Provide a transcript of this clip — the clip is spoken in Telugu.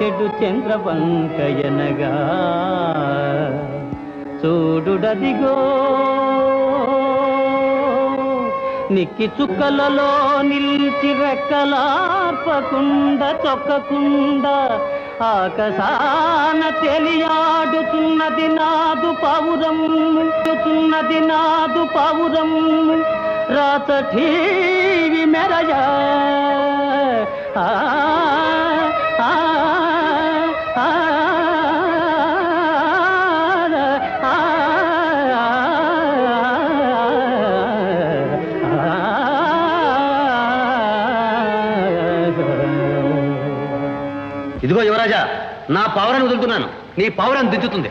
చెడు చంద్రవంకయనగా. చూడుడదిగో నిక్కి చుక్కలలో నిలిచి రెక్కలార్పకుండా చొక్కకుండా ఆకసాన తెలియాడుతున్నది నాదు పౌరం చున్నది నాదు పౌరం రాతఠీవి మెరయా ఆ, ఆ, ఇదిగో యువరాజా నా పౌరాన్ని వదులుతున్నాను. నీ పౌరం దించుతుంది